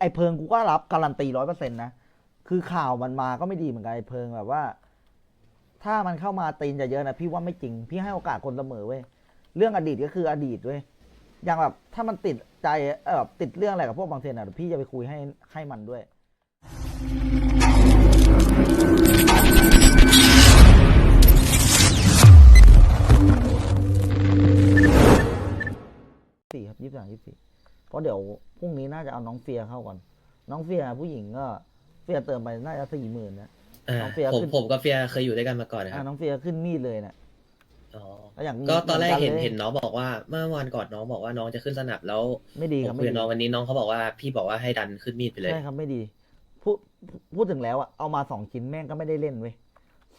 ไอ้เพิงกูก็รับการันตีร้อยเปอร์เซ็นต์นะ คือข่าวมันมาก็ไม่ดีเหมือนกันไอเพิงแบบว่า ถ้ามันเข้ามาตีนจะเยอะนะพี่ว่าไม่จริง พี่ให้โอกาสคนเสมอเว้ย เรื่องอดีตก็คืออดีตเว้ย อย่างแบบถ้ามันติดใจเออแบบติดเรื่องอะไรกับพวกบางเทนอะพี่จะไปคุยให้ให้มันด้วยสี่ครับยี่สิบสามยี่สิบสี่ ราะเดี๋ยวพรุ่งนี้น่าจะเอาน้องเฟียเข้าก่อน น้องเฟียผู้หญิงก็เฟียเติมไปน่าจะสี่หมื่นนะ อ่าน้องเฟียผมขึ้น ผมกับเฟียเคยอยู่ด้วยกันมาก่อนนะคอ่ารับน้องเฟียขึ้นมีดเลยนะอ๋อแล้วอย่างก็ตอนแรกเห็นมืลยเห็นน้องบอกว่าเมื่อวันก่อนน้องบอกว่าน้องจะขึ้นสนับแล้วไม่ดีผครัมบคุยไม่กับดี น้องวันนี้น้องเขาบอกว่าพี่บอกว่าให้ดันขึ้นมีดไปเลย ใช่ครับไม่ดีพูดพูดถึงแล้วอะเอามาสองชิ้นแม่งก็ไม่ได้เล่นเว้ย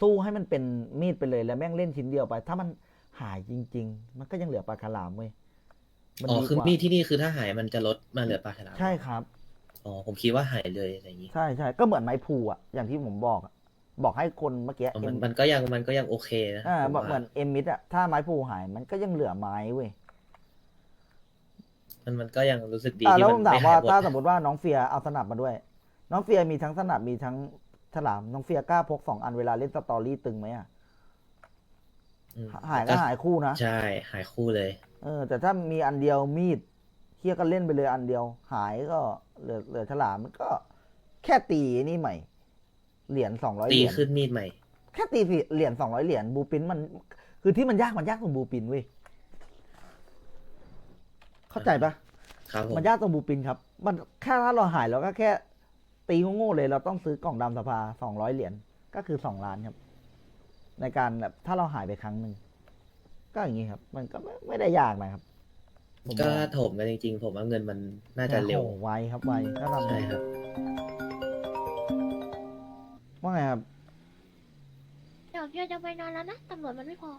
สู้ให้มันเป็นมีดไปเลยแล้วแม่งเล่นชิ้นเดียวไป ถ้ามันหายจริง ๆ มันก็ยังเหลือปลาคาลามเว้ย มันอ๋อดีคือกว่ามีดที่นี่คือถ้าหายมันจะลดมาเหลือปลาฉลามใช่ครับ อ๋อผมคิดว่าหายเลยอะไรอย่างนี้ใช่ใช่ก็เหมือนไม้พลูอะอย่างที่ผมบอกอะบอกให้คนเมื่อกี้อ๋อมันเอ็มมันก็ยังมันก็ยังโอเคนะอ่าผมแบบว่าเหมือนเอ็มมิดอะถ้าไม้พลูหายมันก็ยังเหลือไม้เว้ยมันมันก็ยังรู้สึกดีอ่าที่แล้วมัผนมถามไม่หาว่ายหมดถ้าสมมติว่าน้องเฟียเอาสนับมาด้วย น้องเฟียมีทั้งสนับมีทั้งฉลามน้องเฟียกล้าพกสองอันเวลาเล่นสตอรี่ตึงไหมอะอืมหายก็หายคู่นะ ใช่หายคู่เลย เออ แต่ถ้ามีอันเดียวมีดเฮียก็เล่นไปเลยอันเดียว หายก็เหลือเหลือฉลามมันก็แค่ตีนี่ใหม่ เหรียญสองร้อยเหตีรียญขึ้นมีดใหม่ แค่ตีสิเหรียญสองร้อยเหรียญบูปินมัน คือที่มันยากมันยากตรงบูปินเว้ยเข้าใจปะครับผมมันยากตรงบูปินครับ มันแค่ถ้าเราหายเราก็แค่ ตีโง่ๆเลยเราต้องซื้อกล่องดำสภาสองร้อยเหรียญก็คือสองล้านครับ ในการแบบถ้าเราหายไปครั้งหนึ่ง ก็อย่างนี้ครับ มันก็ไม่ไม่ได้ยากนะครับผมก็มองถ้าถมกันจริงๆ ผมว่าเงินมันน่าจะเร็ว โอ้โหไวครับไวก็ทำใช่ได้ครับ ว่าไงครับ เดี๋ยวพี่จะไปนอนแล้วนะตำรวจมันไม่พอ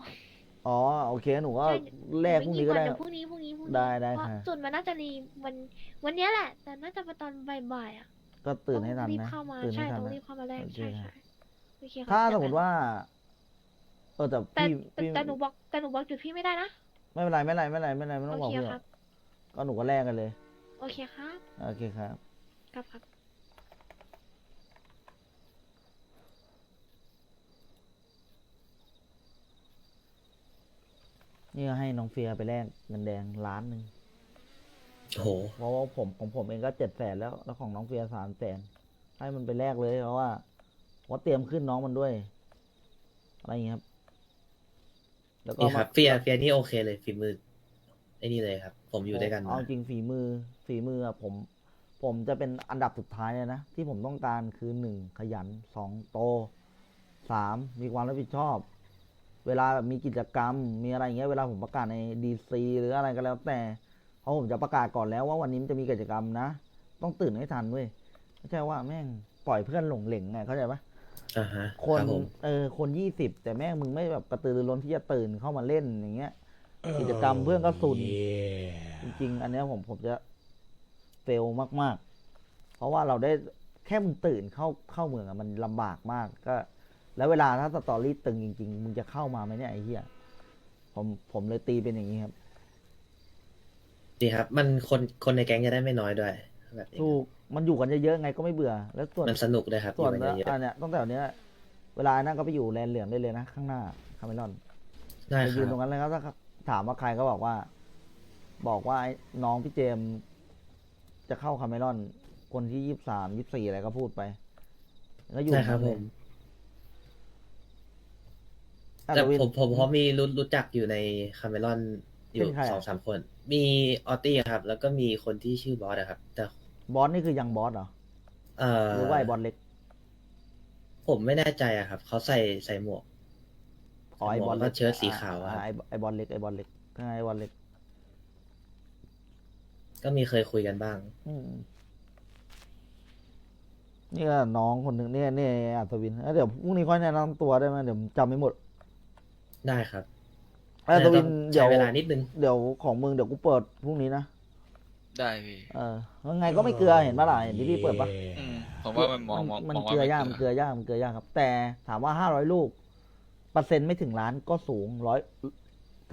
อ๋อโอเคหนูก็ใช่ แลกพรุ่งนี้ก็ได้ เดี๋ยวพรุ่งนี้พรุ่งนี้พรุ่งนี้ได้ได้เพราะค่ะ ส่วนมันน่าจะรีวันวันเนี้ยแหละ แต่น่าจะไปตอนบ่ายๆอะก็ตื่นให้ทันต้องรีบนะเข้ามาตื่นใช่ให้ทันต้องนะ รีบเข้ามาแรกโอเคใช่ครับ ใช่โอเคครับถ้าเจสอมมกันติว่า เออแต่แต่พี่แต่พี่แต่หนูบอกแต่หนูบอกจุดพี่ไม่ได้นะ ไม่เป็นไรไม่เป็นไรไม่เป็นไรไม่เป็นไรไม่ต้องโอบอกเคพี่หรคอรักบ ก็หนูก็แลกกันเลย โอเคครับ โอเคครับ ครับครับ นี่ก็ให้น้องเฟียไปแลกเงินแดงล้านหนึ่งโอ้โห เพราะว่าผมของผมเองก็เจ็ดแสนแล้ว แล้วของน้องเฟียสามแสนให้มันไปแลกเลยเพราะว่าเพราะเตรียมขึ้นน้องมันด้วย อะไรอย่างเงี้ยครับ แล้วก็นี่ครับมาเฟียเฟียนี่โอเคเลยฝีมือไอ้นี่เลยครับ ผมอยู่ด้วยกันเอามาจริงฝีมือฝีมืออะผม ผมจะเป็นอันดับสุดท้ายเลยนะ ที่ผมต้องการคือหนึ่งขยันสองโตสามมีความรับผิดชอบ เวลาแบบมีกิจกรรม มีอะไรอย่างเงี้ยเวลาผมประกาศในดีซีหรืออะไรก็แล้วแต่เพราะผมจะประกาศก่อนแล้วว่าวันนี้มันจะมีกิจกรรมนะ ต้องตื่นให้ทันเว้ยไม่ใช่ว่าแม่งปล่อยเพื่อนหลงเหลงไงเข้าใจปะ อ่าฮะคนรับผมเออคนยี่สิบแต่แม่งมึงไม่แบบกระตือรือร้นที่จะตื่นเข้ามาเล่นอย่างเงี้ย กิจกรรมเพื่อนก็สุนจริงๆ อันเนี้ยผมผมจะเฟลมาก ๆ เพราะว่าเราได้แค่มึงตื่นเข้าเข้าเมืองอะมันลำบากมากก็ แล้วเวลาถ้าสตอรี่ตึงจริง ๆ มึงจะเข้ามาไหมเนี่ยไอ้เหี้ยผมผมเลยตีเป็นอย่างนี้ครับ ดีครับ มันคนคนในแก๊งจะได้ไม่น้อยด้วยแบบนี้ถูก มันอยู่กันเยอะๆไงก็ไม่เบื่อ แล้วส่วนมันสนุกเลยครับส่วนอยู่กันเยอะอันเนี้ยตั้งแต่วันเนี้ยเวลานั่นก็ไปอยู่แลนเหลืองได้เลยนะข้างหน้าคาเมลอนๆได้ไปคยืรันตรงบนั้นเลยครับถ้าถามว่าใครก็บอกว่า บอกว่าไอ้น้องพี่เจมส์จะเข้าคาเมลอน คนที่ยี่สามยี่สี่อะไรก็พูดไปก็อยู่ได้ครับนั่นผเลยมอะแต่วิน ผมผมเพราะมีรู้รู้จักอยู่ในคาเมลอนอยู่เป็นใครอะ สองสามคน มีออตตี้ครับ แล้วก็มีคนที่ชื่อบอสอะครับ แต่ บอสนี่คือยังบอสเหรอเอ่อหรือว่าไอ้บอสเล็กผมไม่แน่ใจอะครับ เขาใส่ใส่หมวก อ๋อไอ้บอสแล้วเล็ก็กเชิ้ตสีขาวอะ อ่ไอ้ไอ้บอสเล็กไอ้บอสเล็กใช่ไอ้บอสเล็ก ก็มีเคยคุยกันบ้าง อืมนี่ก็น้องคนหนึ่งเนี่ยเนี่ยอัศวินเอ้ยเดี๋ยวพรุ่งนี้ค่อยแนะนำตัวได้ไหมเดี๋ยวจำไม่หมดได้ครับอัศวิน แต่ต้องเดี๋ยใช้ว เวลานิดนึง เดี๋ยวของมึงเดี๋ยวกูเปิดพรุ่งนี้นะ ได้พี่เออยังไงก็ไม่เกลือเห็นปะล่ะเห็นที่พี่เปิดปะอืมผมว่ามันมองมองมันมองเกลืว่าอยากไม่มันเกลือยากมันเกลือยากครับ แต่ถามว่าห้าร้อยลูกเปอร์เซ็นต์ไม่ถึงล้านก็สูงร้อย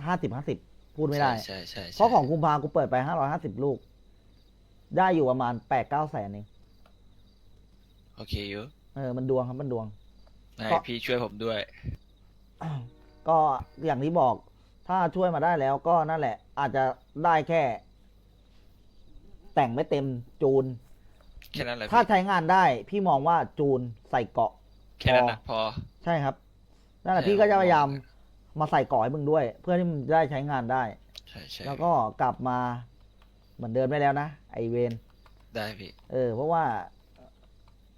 ห้าสิบห้าสิบพูดไม่ได้ ใช่ใช่ใช่เพราะของกุมภากูเปิดไปห้าร้อยห้าสิบลูก ได้อยู่ประมาณแปดเก้าแสนเองโอเคอยู่เออมันดวงครับมันดวง นายก็ พี่ช่วยผมด้วย ก็อย่างที่บอกถ้าช่วยมาได้แล้วก็นั่นแหละ อาจจะได้แค่ แต่งไม่เต็มจูน แค่นั้นแหละถ้าพี่ใช้งานได้พี่มองว่าจูนใส่เกาะ แค่นั้นนะพอ ใช่ครับนั่นแหละใช่พี่ก็จะพยายามผมมองมาใส่เกาะให้มึงด้วย เพื่อที่มึงจะได้ใช้งานได้ ใช่ใช่แล้วก็กลับมาเหมือนเดิมได้แล้วนะไอเวนได้พี่ เออ เพราะว่า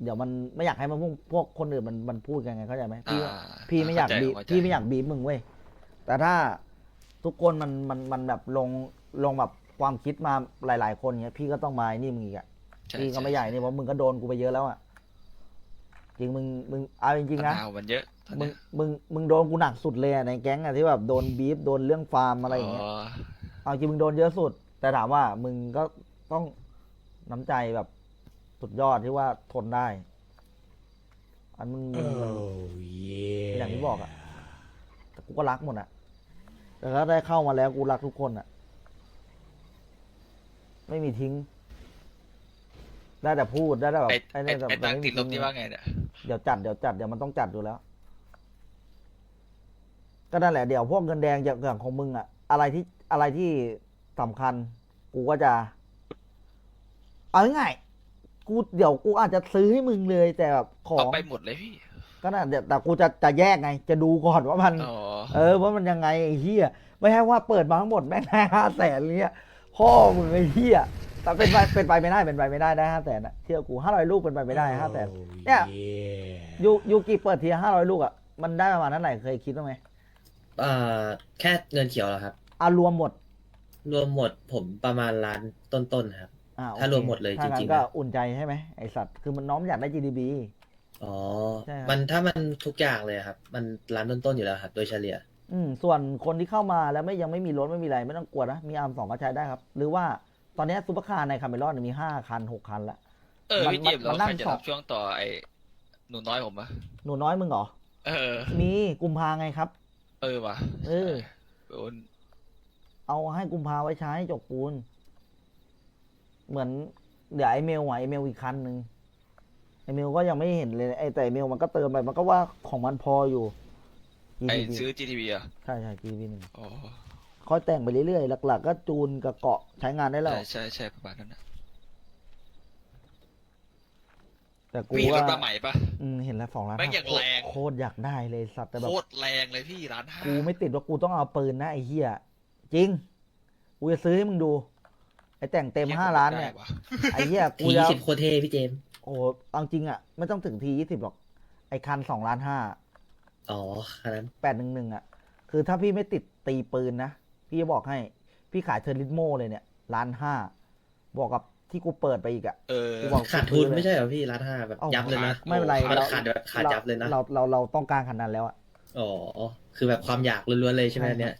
เดี๋ยวมันไม่อยากให้มันพวกพวกคนอื่นมันมันพูดกันไงเข้าใจไหมพี่ อ่าพี่ไม่อยากเข้าใจบีบเข้าใจพี่ไม่อยากบีบมึงเว้ยแต่ถ้าทุกคนมันมันมันแบบลงลงแบบ ความคิดมาหลาย ๆ คนเงี้ยพี่ก็ต้องมาไอ้นี่มึงอีกอะใช่พี่ก็ไม่ใหญ่นี่เพราะมึงก็โดนกูไปเยอะแล้วอะจริงมึงมึงเอาจริงๆปันะญหามันเยอะตอนมึงเนี้ยมึงมึงโดนกูหนักสุดเลยอะในแก๊งอะที่แบบโดนบีบโดนเรื่องฟาร์มอะไรอย่างเงี้ยอ๋อเอาจริงมึงโดนเยอะสุด แต่ถามว่ามึงก็ต้องน้ำใจแบบสุดยอดที่ว่าทนได้ อันมึงมึงมันอย่างที่บอกอะแต่กูก็รักหมดอะแต่ก็ได้เข้ามาแล้วกูรักทุกคนอะ ไม่มีทิ้ง ได้แต่พูดได้แต่แบบไอ้ไอ้นี่แต่ไอ้ตังม่ค์มีติดลบทิ้งที่ว่าไงเนี่ยเดี๋ยวจัดเดี๋ยวจัดเดี๋ยวมันต้องจัดอยู่แล้ว ก็นั่นแหละเดี๋ยวพวกเงินแดงอย่างของมึงอะอะไรที่อะไรที่สำคัญ กูก็จะ เอาง่ายๆกูเดี๋ยวกูอาจจะซื้อให้มึงเลย แต่แบบขอเอางไปหมดเลยพี่ก็น่ะเดี๋ยวแต่กูจะจะแยกไง จะดูก่อนว่ามัน อ๋อเออว่ามันยังไงไอ้เฮียไม่ใช่ว่าเปิดมาทั้งหมดแม่งได้ห้าแสนเนี้ย พ่อมึงไอ้เฮียแต่เป็นไปเป็นไปไม่ได้เป็นไปไม่ได้ได้ห้าแสนอะเชื่อกูห้าร้อยลูกเป็นไปไม่ได้ห้าแสน เนี่ย ยูยูกิเปิดทีห้าร้อยลูกอะมันได้ประมาณนั้นไหนเคยคิดบ้างไหมเอ่อแค่เงินเขียวเหรอครับอะรวมหมดรวมหมดผมประมาณล้านต้นๆครับ อ่าโอคถ้ารวมหมดเลยถ้างั้นจริงๆ ก็นะอุ่นใจใช่ไหมไอสัตว์คือมันน้องอยากได้ GDP อ๋อ ใช่ครับ มันถ้ามันทุกอย่างเลยครับ มันล้านต้นๆอยู่แล้วครับ โดยเฉลี่ย อืมส่วนคนที่เข้ามาแล้วไม่ยังไม่มีรถไม่มีอะไรไม่ต้องกลัวนะมีอาร์มสองก็ใช้ได้ครับ หรือว่าตอนนี้ซูเปอร์คาร์ในคาเมรอนมีห้าคันหกคันละเออมันพี่เจมส์มันเรานั่งใครจะสอรับงช่วงต่อไอ้หนูน้อยผมอะหนูน้อยมึงเหรอเออ มีกุมภาไงครับ เออว่ะเออโอนเอาให้กุมภาไว้ใช้จกปูน เหมือนเดี๋ยวไอเมลอะไอเมลอีกคันหนึ่งไอเมลก็ยังไม่เห็นเลยไอแต่ไอเมลมันก็เติมไปมันก็ว่าของมันพออยู่ ไอ้ GTP ซื้อ GTV อะใช่ใช่ GTP หนึ่งอ๋อค่อยแต่งไปเรื่อยๆหลัก ๆ ก็จูนกับเกาะใช้งานได้แล้ว ใช่ใช่ใช่ประมาณนั้นนะแต่กูมีรว่าถมาใหม่ปะ อืมเห็นแล้วสองล้านแม่งอย่างแรง โคตรอยากได้เลยสัตว์แต่แบบโคตรแรงเลยพี่ร้านห้ากูไม่ติดว่ากูต้องเอาปืนนะไอ้เหี้ยจริงกูจะซื้อให้มึงดู ไอ้แต่งเต็มหี้ยห้าล้านเนี่ย ได้วะไอ้เหี้ยกูทีจะ สิบโคตรเท่พี่เจมส์โอ้โหเอาจริงอะ ไม่ต้องถึงทียี่สิบหรอก ไอ้คันสองล้านห้า อ๋อคันนั้นแปดหนึ่งหนึ่งอะ คือถ้าพี่ไม่ติดตีปืนนะ พี่จะบอกให้ พี่ขายเทอร์ริสโมเลยเนี่ยล้านห้าบอกกับที่กูเปิดไปอีกอะ เออกูบอกขาดทุนไม่ใช่เหรอพี่ล้านห้าแบบเอ้ายับเลยนะไม่เป็นไรขาดเราขาดแบบขาดยับเลยนะเราเราเราต้องการขนาดนั้นแล้วอะ อ๋อคือแบบความอยากล้วนๆเลยใช่ไหมใช่ครับเนี่ย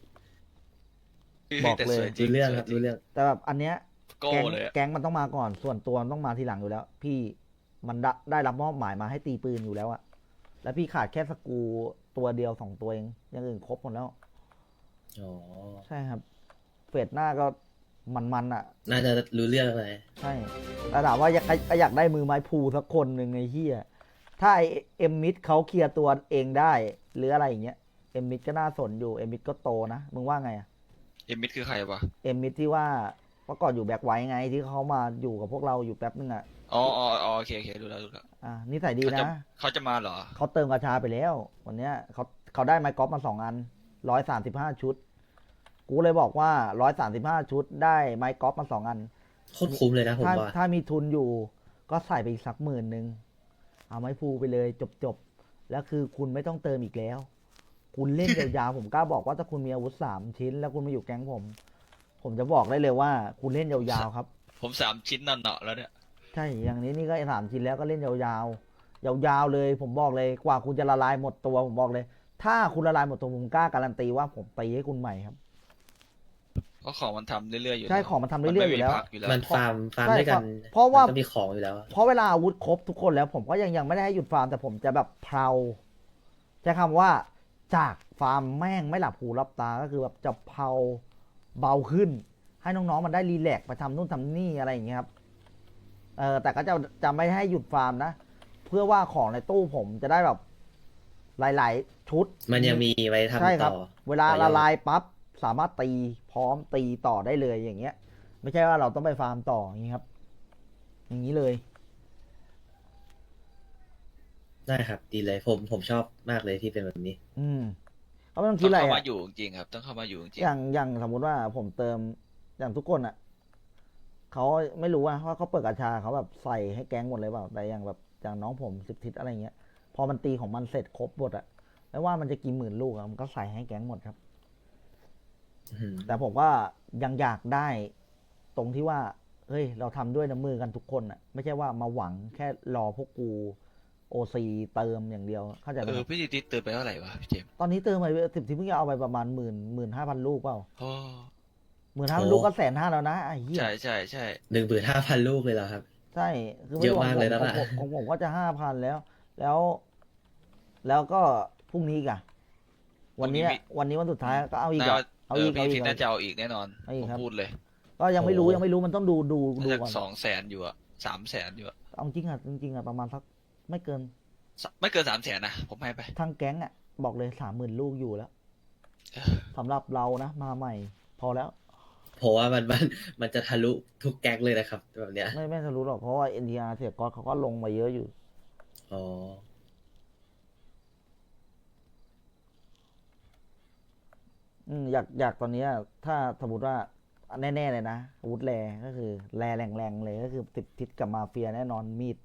บอกแต่เลยสวจรู้เรื่องสวยครับจรู้เรื่อง แต่แบบอันเนี้ย โก้แก๊งเลยอะแก๊งมันต้องมาก่อน ส่วนตัวมันต้องมาทีหลังอยู่แล้ว พี่มันได้ได้รับมอบหมายมาให้ตีปืนอยู่แล้วอะ แล้วพี่ขาดแค่สกรูตัวเดียวสองตัวเองอย่างอื่นครบหมดแล้ว อ๋อ ใช่ใช่ครับ เฟสหน้าก็มันๆอะน่าจะรู้เรื่องเลยใช่แต่ถามว่าอยากก็อยากได้มือไม้พูสักคนหนึ่งไอ้เฮียถ้าไอเอ็มมิดเขาเคลียร์ตัวเองได้ หรืออะไรอย่างเงี้ยเอ็มมิดก็น่าสนอยู่เอ็มมิดก็โตนะ มึงว่าไงอะเอ็มมิดคือใครวะ เอ็มมิดที่ว่าเมื่อก่อนอยู่แบ็คไว้ไงที่เขามาอยู่กับพวกเราอยู่แป๊บนึงอะ อ๋ออ๋ออ๋อโอเคโอเคดูแล้วดูแล้ว อ่านิสัยดีเขาจะนะ เขาจะมาเหรอ เขาเติมกระชาไปแล้ว วันเนี้ยเขาเขาได้ไม้กอล์ฟมาสองอันร้อยสามสิบห้าชุด กูเลยบอกว่าร้อยสามสิบห้าชุด ได้ไม้กอล์ฟมาสองอัน โคตรคุ้มเลยนะผมถ้าว่า ถ้ามีทุนอยู่ก็ใส่ไปอีกสักหมื่นหนึ่งเอาไม้พูไปเลยจบจบๆแล้วคือคุณไม่ต้องเติมอีกแล้ว คุณเล่น ยาวๆผมกล้าบอกว่าถ้าคุณมีอาวุธสามชิ้น แล้วคุณมาอยู่แก๊งผม ผมจะบอกได้เลยว่า คุณเล่นยาวๆครับ ผมสามชิ้นนั่นเนาะแล้วเนี่ย ใช่ อย่างนี้นี่ก็สามชิ้นแล้วก็เล่นยาวๆ ยาวๆเลย ผมบอกเลยกว่าคุณจะละลายหมดตัวผมบอกเลย ถ้าคุณละลายหมดตัวผมกล้าการันตีว่าผมตีให้คุณใหม่ครับเพราะของมันทำเรื่อยๆอยู่ใช่ของมันทำเรื่อยๆอยู่แล้ว มันไม่มีพักอยู่แล้วมันฟาร์มฟาร์มใช่ด้วยกันเพราะว่านก็มีของอยู่แล้วอะเพราะเวลาอาวุธครบทุกคนแล้วผมก็ยังยังไม่ได้ให้หยุดฟาร์มแต่ผมจะแบบเพลาใช้คำว่าจากฟาร์มแม่งไม่หลับหูหลับตาก็คือแบบจะเพลาเบาขึ้น ให้น้องๆมันได้รีแลกซ์ไปทำนู่นทำนี่อะไรอย่างเงี้ยครับ เออแต่ก็จะจะไม่ให้หยุดฟาร์มนะ เพื่อว่าของในตู้ผมจะได้แบบ หลาย ๆ ชุด มันยังมีไว้ใช่ทำครัต่บอเวลาต่อยอดละลายปั๊บสามารถตีพร้อมตีต่อได้เลยอย่างเงี้ย ไม่ใช่ว่าเราต้องไปฟาร์มต่ออย่างนี้ครับ อย่างนี้เลย ได้ครับ ดีเลยผมผมชอบมากเลยที่เป็นแบบนี้ อืมเขาไม่ต้องคิต้ดองอะไรเข้าอะมาอยู่จริงๆครับ ต้องเข้ามาอยู่จริงอย่างอย่างสมมุติว่าผมเติมอย่างทุกคนอะ เขาไม่รู้ว่าว่าเขาเปิดกาชาเขาแบบใส่ให้แก๊งหมดเลยเปล่าแต่อย่างแบบอย่างน้องผมสิบทิศอะไรเงี้ย พอมันตีของมันเสร็จครบหมดอะไม่ว่ามันจะกี่หมื่นลูกอะมันก็ใส่ให้แก๊งหมดครับอืมแต่ผมว่ายังอยากได้ตรงที่ว่า เฮ้ย เราทำด้วยน้ำมือกันทุกคนอะไม่ใช่ว่ามาหวังแค่รอพวกกูโอซีเติมอย่างเดียว เข้าใจไหมเออครับพี่ติดเติมไปเท่าไหร่วะพี่เจมส์ตอนนี้เติมไปสิบที่เพิ่งจะเอาไปประมาณหมื่นหมื่นห้าพันลูกเปล่าโอ้ หมื่นห้าพันลูกก็แสนห้าแล้วนะไอ้เหี้ยใช่ใช่ใช่หนึ่งหมื่นห้าพันลูกเลยเหรอครับ ใช่คือเยอะไใช่มากเลยนะของน่ะผมของผมก็จะห้าพันแล้ว แล้ว แล้วก็พรุ่งนี้อีกอะวันเนี้ยวันนี้วันสุดท้ายก็เอาอีกน่าอะเอาเออีอกเอาพี่อีทิกศน่าจะเอาอีกแน่นอนเอาอีกผมครับพูดเลย ก็ยังไม่รู้โอ้ยังไม่รู้มันต้องดูดูดูน่าจะก่อนสองแสนอยู่อะสามแสนอยู่อะเอาจริงอะจริงๆอะประมาณสักไม่เกินสไม่เกินสามแสนนะผมให้ไปทั้งแก๊งอะบอกเลยสามหมื่นลูกอยู่แล้วเออสำหรับเรานะมาใหม่ พอแล้ว เพราะว่ามันมันมันจะทะลุทุกแก๊งเลยนะครับ แบบเนี้ยไม่ไม่จะรู้หรอกเพราะว่า NTR เสียก๊อตเขาก็ลงมาเยอะอยู่ อ๋ออืมอยากอยากตอนเนี้ยถ้าสมมติว่าแน่ๆเลยนะอาวุธแรก็คือ แรแรงๆเลยก็คือติดทิศกับมาเฟียแน่นอนมีด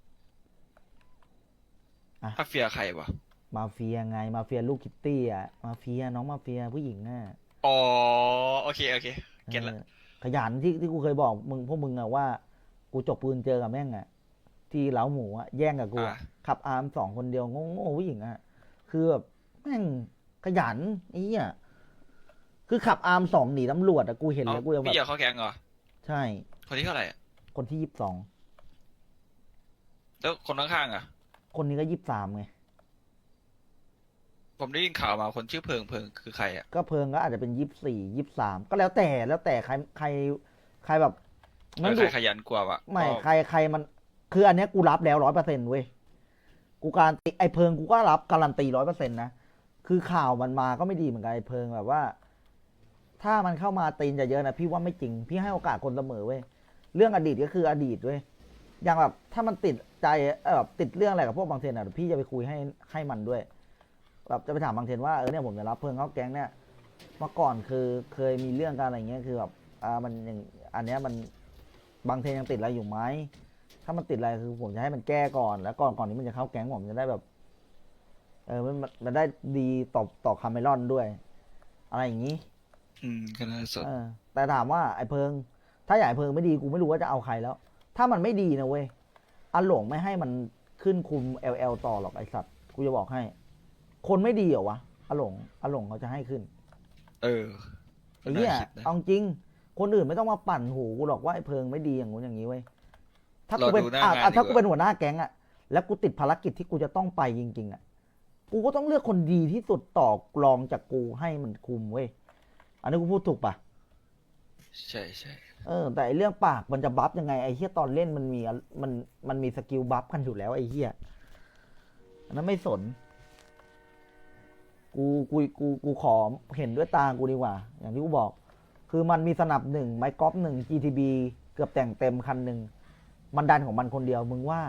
ถ้าเฟียใครวะ มาเฟียไงมาเฟียลูกคิตตี้อะมาเฟียน้องมาเฟียผู้หญิงอะ อ๋อ โอเค โอเค เก็ตละออขยันที่ที่กูเคยบอกมึงพวกมึงอะว่า กูจกปืนเจอกับแม่งอะที่เล้าหมูอะแย่งกับกูอะอ่าขับอาร์มสองคนเดียวโง่ๆผู้หญิงอะคือแบบแม่งขยันไอ้เหี้ยคือขับอาร์มสองหนีตำรวจอะกูเห็นเอาแล้วกูยังแบพี่อยาบกเข้าแก๊งเหรอ ใช่ คนที่เท่าไหร่อะคนที่ยี่สิบสอง แล้วคนข้างๆอะ คนนี้ก็ยี่สิบสามไง ผมได้ยินข่าวมาคนชื่อเพิงเพิงคือใครอะ ก็เพิงก็อาจจะเป็นยี่สิบสี่ยี่สิบสามก็แล้วแต่แล้วแต่ใครใครใครแบบเออดูใครขยันกว่าวะไม่ก็ใครใครมัน คืออันเนี้ยกูรับแล้วร้อยเปอร์เซ็นต์เว้ยกูการนตีไอเพิงกูก็รับการันตีร้อยเปอร์เซ็นต์นะคือข่าวมันมาก็ไม่ดีเหมือนกันไอเพิงแบบว่า ถ้ามันเข้ามาตีนจะเยอะนะพี่ว่าไม่จริง พี่ให้โอกาสคนเสมอเว้ยเรื่องอดีตก็คืออดีตเว้ยอย่างแบบถ้ามันติดใจเออแบบติดเรื่องอะไรกับพวกบางเทนอะเดี๋ยวพี่จะไปคุยให้ให้มันด้วย แบบจะไปถามบางเทนว่าเออเนี่ยผมจะรับเพิงเขาแก๊งเนี่ยเมื่อก่อนคือเคยมีเรื่องกันอะไรเงี้ยคือแบบอ่ามันอย่างอันเนี้ยมันบางเทนยังติดอะไรอยู่ไหมถ้ามันติดอะไรคือผมจะให้มันแก้ก่อน แล้วก่อนก่อนที่มันจะเข้าแก๊งผมจะได้แบบ เออมันมันมันได้ดีต่อต่อคาเมลอนด้วย อะไรอย่างนี้ อืมก็น่าสนเออ แต่ถามว่าไอ้เพิง ถ้าอยากให้เพิงไม่ดีกูไม่รู้ว่าจะเอาใครแล้ว ถ้ามันไม่ดีนะเว้ยอันหลงไม่ให้มันขึ้นคุม LL ต่อหรอกไอสัตว์กูจะบอกให้ คนไม่ดีเหรอวะอันหลงอันหลงเขาจะให้ขึ้น เออไอ้เนี่ยน่าคิดนะเอาจริง คนอื่นไม่ต้องมาปั่นหูกูหรอกว่าไอ้เพิงไม่ดีอย่างงู้นอย่างนี้เว้ยถ้ากูเป็นรอดูหน้าอะงานอะถ้าดีกกูว่าเป็นหัวหน้าแก๊งอะแล้วกูติดภารกิจที่กูจะต้องไปจริง ๆอะกูก็ต้องเลือกคนดีที่สุดต่อกรองจากกูให้มันคุมเว้ยอันนี้กูพูดถูกปะใช่ใช่เออ แต่ไอเรื่องปากมันจะบัฟยังไงไอ้เฮียตอนเล่นมันมีอะมันมันมีสกิลบัฟกันอยู่แล้วไอ้เฮียอันนั้นไม่สน กูกูกูกูขอเห็นด้วยตากูดีกว่า อย่างที่กูบอก คือมันมีสนับหนึ่งไมค์กอล์ฟหนึ่ง GTB เกือบแต่งเต็มคันหนึ่งมันดันของมันคนเดียวมึงว่า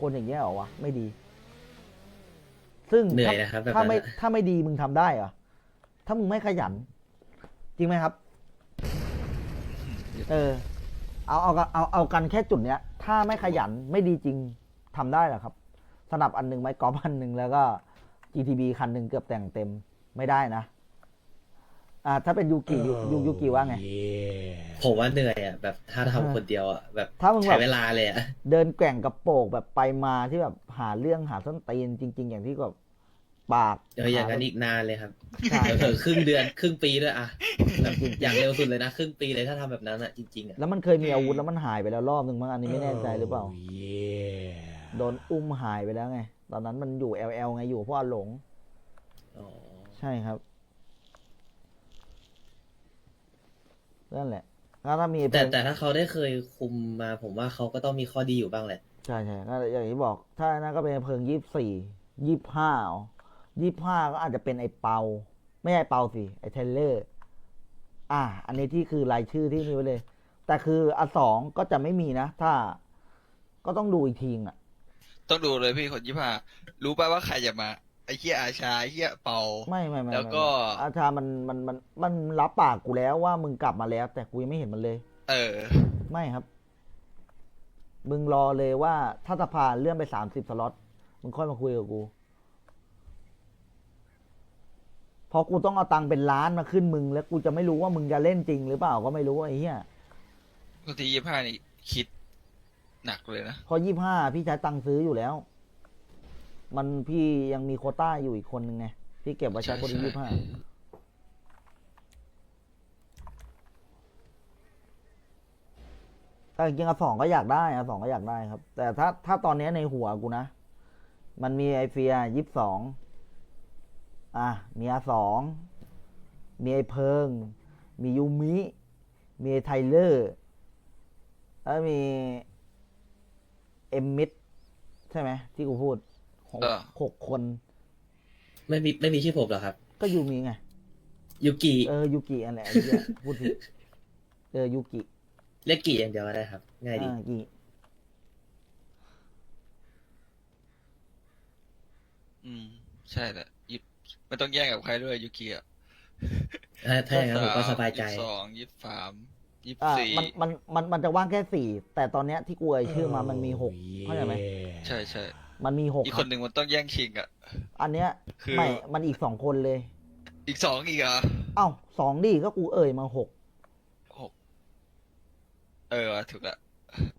คนอย่างเงี้ยเหรอวะไม่ดี ซึ่งเหนื่อยถ้านะครับแบบถ้านั้นไม่อะถ้าไม่ดีมึงทำได้เหรอถ้ามึงไม่ขยัน จริงไหมครับ เออ เอาเอาเอาเอากันแค่จุดเนี้ย ถ้าไม่ขยันไม่ดีจริงทำได้เหรอครับ สนับอันหนึ่งไม้กอล์ฟอันหนึ่งแล้วก็ GTB คันหนึ่งเกือบแต่งเต็มไม่ได้นะ อ่า ถ้าเป็นยูกิยูยูยูกิว่าไง ผมว่าเหนื่อยอะแบบถ้าเออทำคนเดียวอะแบบถ้ามึงแบบใช้เวลาเลยอะเดินแกว่งกระโปงแบบไปมาที่แบบหาเรื่องหาส้นตีนจริง ๆ อย่างที่แบบปากเอออย่างนั้นหอีกนานเลยครับใช่เผลอๆครึ่งเดือนครึ่งปีด้วยอะแบบอย่างเร็วสุดเลยนะครึ่งปีเลยถ้าทำแบบนั้นอะจริงๆอะแล้วมันเคยมีอาวุธแล้วมันหายไปแล้วรอบหนึ่งมั้งอันนี้ไม่แน่ใจหรือเปล่าโดนอุ้มหายไปแล้วไง ตอนนั้นมันอยู่ LL ไงอยู่เพราะอาหลง อ๋อใช่ครับนั่นแหละเถ้าถ้ามีแต่เพิ่มแต่ถ้าเขาได้เคยคุมมาผมว่าเขาก็ต้องมีข้อดีอยู่บ้างแหละ ใช่ใช่ก็อย่างที่บอก ถ้านั่นก็เป็นเพลิงยี่สี่ยี่ห้ายี่ห้าก็อาจจะเป็นไอ้เปา ไม่ใช่เปาสิ ไอ้เทเลอร์ อะอันนี้ที่คือรายชื่อที่มีไว้เลย แต่คืออันสองก็จะไม่มีนะ ถ้าก็ต้องดูอีกทีอะ ต้องดูเลยพี่คนยี่ห้ารู้ป่ะว่าใครจะมา ไอ้เฮียอาชาไอ้เฮียเปาไม่ไม่ไม่แล้วก็ ไม่อาชามันมันมันมันรับปากกูแล้วว่ามึงกลับมาแล้ว แต่กูยังไม่เห็นมันเลย เออ ไม่ครับ มึงรอเลยว่าถ้าสภาเลื่อนไปสามสิบสล็อต มึงค่อยมาคุยกับกูเพอกูต้องเอาตังค์เป็นล้านมาขึ้นมึง แล้วกูจะไม่รู้ว่ามึงจะเล่นจริงหรือเปล่าก็ไม่รู้ไอ้เหี้ยบางทียี่ห้านี่คิด หนักเลยนะ พอยี่ห้าพี่ใช้ตังค์ซื้ออยู่แล้ว มันพี่ยังมีโควต้าอยู่อีกคนนึงไงพี่เก็บไว้ใช้คนที่ใช่ ยี่ห้าแต่จริงๆอะสองก็อยากได้อะสองก็อยากได้ครับ แต่ถ้าถ้าตอนนี้ในหัวกูนะ มันมีไอเฟียยี่สองอะมีอาสองมีไอเพิง มียูมิ มีไอไทเลอร์ แล้วมีเอ็มมิดใช่ไหมที่กูพูดหกเออ หกคน ไม่มีไม่มีชื่อผมหรอครับ ก็ยูมิไง ยูกิเออยูกิอันแหละไอ้เหี้ยพูดผิดเออยูกิเรียกกิอย่างเดียวก็ได้ครับ ง่ายดี อ่ากิอืม ใช่แหละยิบไม่ต้องแย่งกับใครด้วยยูกิอะถ้าถ้าอย่างนั้นผมก็สบายใจ ยี่สิบสองยี่สิบสาม ยี่สิบอ่าสี่มันมันมันมันจะว่างแค่สี่แต่ตอนเนี้ยที่กูเอ่ยชื่อมามันมีหกเข้าใจไหมใช่ใช่มันมีหกอีกคครับนหนึ่งมันต้องแย่งชิงอะ อันเนี้ยคือ ไม่มันอีกสองคนเลย อีกสองอีกเหรอะเอ้าสองดิก็กูเอ่ยมาหกหกเออว่ะถูกละ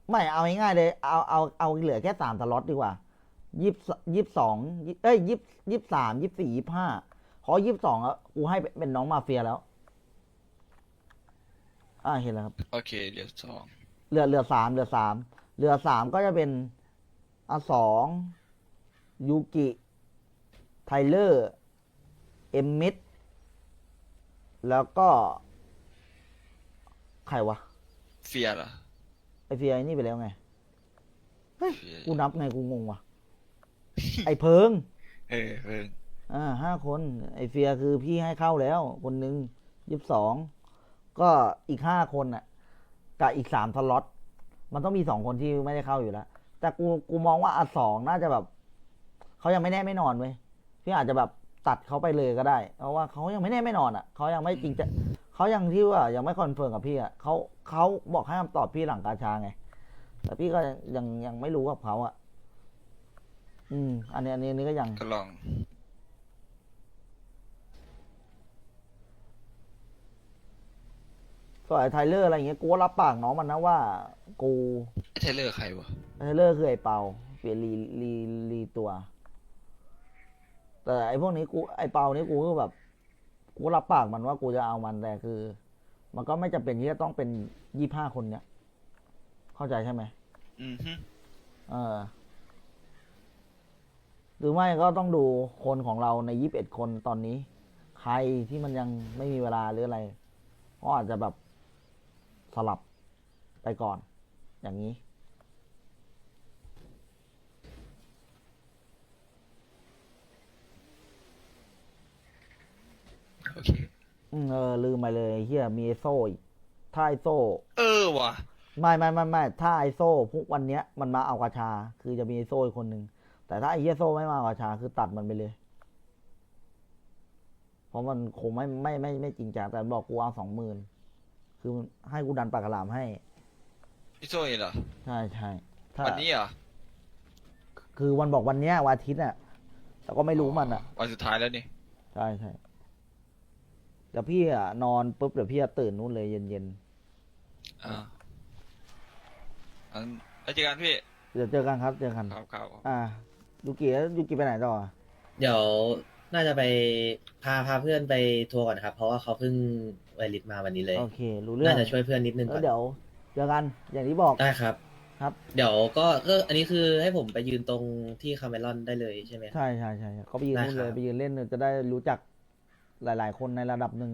ไม่เอาง่ายๆเลย เอาเอาเอาเหลือแค่สามสล็อตดีกว่ายี่สิบยี่สิบสองเอ้ยยี่ยี่สามยี่สี่ยี่ห้าขอยี่สิบสองอะกูให้เป็นน้องมาเฟียแล้ว อ่าเห็นแล้วครับ โอเคเหลือสองเหลือเหลือสามเหลือสามเหลือสามก็จะเป็นอาสองยูกิ ไทเลอร์ เอมมิดแล้วก็ ใครวะ เฟียร์เหรอไอเฟียไอ้นี่ไปแล้วไงเฟียร์กูนับไงกูงงวะไอเพิง เออเพิ่ง อ่าห้าคน ไอเฟียคือพี่ให้เข้าแล้ว คนหนึ่งยี่สิบสอง ก็อีกห้าคนน่ะกับอีกสามสล็อตมันต้องมีสองคนที่ไม่ได้เข้าอยู่แล้ว แต่กูกูมองว่าอะสองน่าจะแบบเขายังไม่แน่ไม่นอนเว้ยพี่อาจจะแบบตัดเขาไปเลยก็ได้ เพราะว่าเขายังไม่แน่ไม่นอนอะเขายังไม่จริงจะเขายังที่ว่ายังไม่คอนเฟิร์มกับพี่อะเขาเขาบอกให้คำตอบพี่หลังกาชาไง แต่พี่ก็ยังยังไม่รู้กับเขาอะ อืม อันนี้อันนี้อันนี้ก็ยัง ก็ลอง ส่วนไอ้ไทเลอร์อะไรอย่างเงี้ยกูก็รับปากน้องมันนะว่า กูไอ้เทเลอร์ใครวะไทเลอร์คือไอ้เปาเปลี่ยนรีรีรีตัว แต่ไอ้พวกนี้กูไอ้เปานี่กูก็แบบ กูรับปากมันว่ากูจะเอามันแต่คือ มันก็ไม่จำเป็นที่จะต้องเป็นยี่ห้าคนเนี้ย เข้าใจใช่ไหมอืมฮึเออ หรือไม่ก็ต้องดูคนของเราในยี่สิบเอ็ดคนตอนนี้ ใครที่มันยังไม่มีเวลาหรืออะไรก็อาจจะแบบ สลับไปก่อน อย่างนี้ โอเค อืมเออ ลืมไปเลยไอ้เฮียมีไอโซ่อีกถ้าไอโซ่ เออว่ะ ไม่ไม่ไม่ไม่ถ้าไอโซ่พวกวันเนี้ยมันมาเอากระชา คือจะมีไอโซ่อีกคนหนึ่งแต่ถ้าไอเฮียโซ่ไม่มาเอากระชา คือตัดมันไปเลย เพราะมันคงไม่ไม่ไม่ไม่จริงจังแต่บอกกูเอาสองหมื่น คือให้กูดันปากกระหลามให้ พี่โซ่เหรอใช่ใช่ถ้าวันนี้เหรอคือวันบอกวันเนี้ยวันอาทิตย์อะ แต่ก็ไม่รู้มันอะ วันสุดท้ายแล้วนี่ใช่ใช่เดี๋ยวพี่อะนอนปุ๊บเดี๋ยวพี่จะตื่นนู่นเลยเย็นเย็นอ่าอันแล้วเจอกันพี่ๆเดี๋ยวเจอกันครับเจอกัน ครับครับอ่ายูกิแล้วยูกิไปไหนต่ออะเดี๋ยวน่าจะไปพาพาเพื่อนไปทัวร์ก่อนครับ เพราะว่าเขาเพิ่ง ไวริสมาวันนี้เลย โอเค รู้เรื่องน่าจะช่วยเพื่อนนิดนึงแล้ก่อวนเดี๋ยวเจอกันอย่างที่บอกได้ครับ ครับ เดี๋ยวก็ก็อันนี้คือให้ผมไปยืนตรงที่คาเมลอนได้เลยใช่ไหมครับใช่ใช่ใช่เขาไปยืนได้นู่นเลยครับ ไปยืนเล่นจะได้รู้จักหลาย ๆ คนในระดับหนึ่ง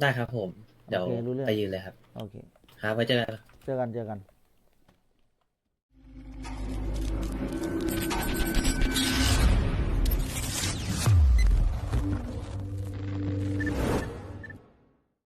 ได้ครับผม เดี๋ยวโอเครู้เรื่อง ไปยืนเลยครับ โอเค ครับไว้เจอกัน เจอกันเจอกัน